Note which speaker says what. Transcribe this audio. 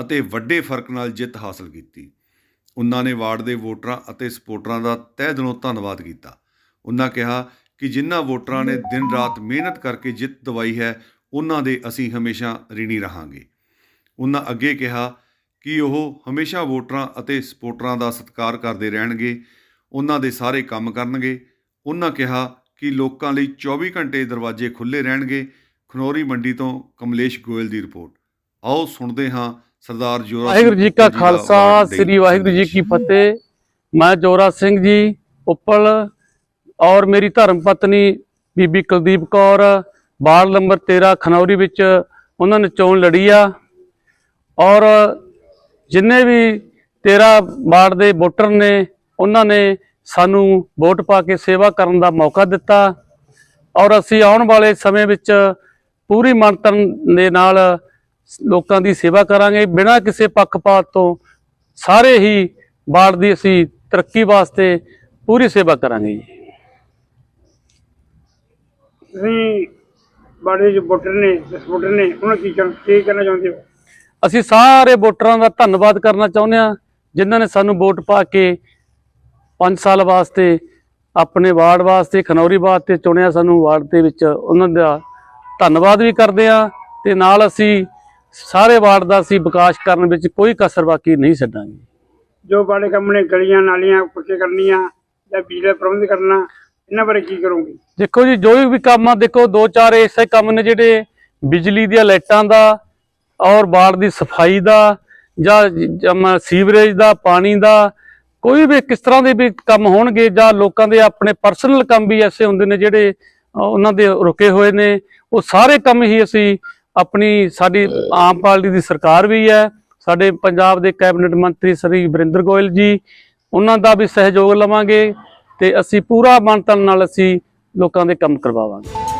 Speaker 1: ਅਤੇ ਵੱਡੇ ਫ਼ਰਕ ਨਾਲ ਜਿੱਤ ਹਾਸਲ ਕੀਤੀ। ਉਹਨਾਂ ਨੇ ਵਾਰਡ ਦੇ ਵੋਟਰਾਂ ਅਤੇ ਸਪੋਰਟਰਾਂ ਦਾ ਤਹਿ ਦਿਲੋਂ ਧੰਨਵਾਦ ਕੀਤਾ। ਉਹਨਾਂ ਕਿਹਾ ਕਿ ਜਿਨ੍ਹਾਂ ਵੋਟਰਾਂ ਨੇ ਦਿਨ ਰਾਤ ਮਿਹਨਤ ਕਰਕੇ ਜਿੱਤ ਦਵਾਈ ਹੈ ਉਹਨਾਂ ਦੇ ਅਸੀਂ ਹਮੇਸ਼ਾ ਰਿਣੀ ਰਹਾਂਗੇ। ਉਹਨਾਂ ਅੱਗੇ ਕਿਹਾ ਕਿ ਉਹ ਹਮੇਸ਼ਾ ਵੋਟਰਾਂ ਅਤੇ ਸਪੋਰਟਰਾਂ ਦਾ ਸਤਿਕਾਰ ਕਰਦੇ ਰਹਿਣਗੇ ਉਹਨਾਂ ਦੇ ਸਾਰੇ ਕੰਮ ਕਰਨਗੇ। ਉਹਨਾਂ ਕਿਹਾ ਕਿ ਲੋਕਾਂ ਲਈ 24 ਘੰਟੇ ਦਰਵਾਜ਼ੇ ਖੁੱਲੇ ਰਹਿਣਗੇ। ਖਨੌਰੀ ਮੰਡੀ ਤੋਂ ਕਮਲੇਸ਼ ਗੋਇਲ ਦੀ ਰਿਪੋਰਟ। ਆਓ ਸੁਣਦੇ ਹਾਂ ਸਰਦਾਰ ਜੋਰਾ
Speaker 2: ਵਾਹਿਗੁਰੂ ਜੀ ਕਾ ਖਾਲਸਾ ਸ੍ਰੀ ਵਾਹਿਗੁਰੂ ਜੀ ਕੀ ਫਤਿਹ। ਮੈਂ ਜੋਰਾ ਸਿੰਘ ਜੀ ਉੱਪਲ ਔਰ ਮੇਰੀ ਧਰਮ ਪਤਨੀ ਬੀਬੀ ਕੁਲਦੀਪ ਕੌਰ ਵਾਰਡ ਨੰਬਰ 13 ਖਨੌਰੀ ਵਿੱਚ ਉਹਨਾਂ ਨੇ ਚੋਣ ਲੜੀ ਆ। ਔਰ ਜਿੰਨੇ ਵੀ 13 ਵਾਰਡ ਦੇ ਵੋਟਰ ਨੇ ਉਹਨਾਂ ਨੇ ਸਾਨੂੰ ਵੋਟ ਪਾ ਕੇ ਸੇਵਾ ਕਰਨ ਦਾ ਮੌਕਾ ਦਿੱਤਾ। ਔਰ ਅਸੀਂ ਆਉਣ ਵਾਲੇ ਸਮੇਂ ਵਿੱਚ ਪੂਰੀ ਮੰਤਨ ਦੇ ਨਾਲ ਲੋਕਾਂ ਦੀ ਸੇਵਾ ਕਰਾਂਗੇ। ਬਿਨਾਂ ਕਿਸੇ ਪੱਖਪਾਤ ਤੋਂ ਸਾਰੇ ਹੀ ਵਾਰਡ ਦੀ ਅਸੀਂ ਤਰੱਕੀ ਵਾਸਤੇ ਪੂਰੀ ਸੇਵਾ ਕਰਾਂਗੇ ਜੀ।
Speaker 3: ਤੁਸੀਂ ਬਾੜੇ ਜੋ ਵੋਟਰ ਨੇ ਸਪੋਰਟਰ ਨੇ ਉਹਨਾਂ ਕੀ ਕੀ ਕਹਿਣਾ ਚਾਹੁੰਦੇ ਹੋ?
Speaker 2: ਅਸੀਂ ਸਾਰੇ ਵੋਟਰਾਂ ਦਾ ਧੰਨਵਾਦ ਕਰਨਾ ਚਾਹੁੰਦੇ ਹਾਂ ਜਿਨ੍ਹਾਂ ਨੇ ਸਾਨੂੰ ਵੋਟ ਪਾ ਕੇ 5 ਸਾਲ ਵਾਸਤੇ ਆਪਣੇ ਵਾਰਡ ਵਾਸਤੇ ਖਨੌਰੀ ਵਾਸਤੇ ਚੁਣਿਆ ਸਾਨੂੰ ਵਾਰਡ ਦੇ ਵਿੱਚ ਉਹਨਾਂ ਦਾ ਧੰਨਵਾਦ ਵੀ ਕਰਦੇ ਹਾਂ ਤੇ ਨਾਲ ਅਸੀਂ ਸਾਰੇ ਵਾਰਡ ਦਾ ਅਸੀਂ ਵਿਕਾਸ ਕਰਨ ਵਿੱਚ ਕੋਈ ਕਸਰ ਬਾਕੀ ਨਹੀਂ ਛੱਡਾਂਗੇ।
Speaker 3: ਜੋ ਬਾੜੇ ਕੰਮ ਨੇ ਗਲੀਆਂ ਨਾਲੀਆਂ ਪੱਕੇ ਕਰਨੀਆਂ ਜਾਂ ਬਿਜਲੀ ਪ੍ਰਬੰਧ ਕਰਨਾ ਇਹਨਾਂ ਬਾਰੇ ਕੀ ਕਰੋਗੇ?
Speaker 2: ਦੇਖੋ ਜੀ ਜੋ ਵੀ ਕੰਮ ਆ ਦੇਖੋ ਦੋ ਚਾਰ ਐਸੇ ਕੰਮ ਨੇ ਜਿਹੜੇ ਬਿਜਲੀ ਦੀਆਂ ਲਾਈਟਾਂ ਦਾ ਔਰ ਵਾਰਡ ਦੀ ਸਫ਼ਾਈ ਦਾ ਜਾਂ ਸੀਵਰੇਜ ਦਾ ਪਾਣੀ ਦਾ ਕੋਈ ਵੀ ਕਿਸ ਤਰ੍ਹਾਂ ਦੇ ਵੀ ਕੰਮ ਹੋਣਗੇ ਜਾਂ ਲੋਕਾਂ ਦੇ ਆਪਣੇ ਪਰਸਨਲ ਕੰਮ ਵੀ ਐਸੇ ਹੁੰਦੇ ਨੇ ਜਿਹੜੇ ਉਹਨਾਂ ਦੇ ਰੁਕੇ ਹੋਏ ਨੇ ਉਹ ਸਾਰੇ ਕੰਮ ਹੀ ਅਸੀਂ ਆਪਣੀ ਸਾਡੀ ਆਮ ਪਾਰਟੀ ਦੀ ਸਰਕਾਰ ਵੀ ਹੈ, ਸਾਡੇ ਪੰਜਾਬ ਦੇ ਕੈਬਨਿਟ ਮੰਤਰੀ ਸ੍ਰੀ ਵਰਿੰਦਰ ਗੋਇਲ ਜੀ, ਉਹਨਾਂ ਦਾ ਵੀ ਸਹਿਯੋਗ ਲਵਾਂਗੇ ਤੇ ਅਸੀਂ ਪੂਰਾ ਮਨ ਤਨ ਨਾਲ ਅਸੀਂ ਲੋਕਾਂ ਦੇ ਕੰਮ ਕਰਵਾਵਾਂਗੇ।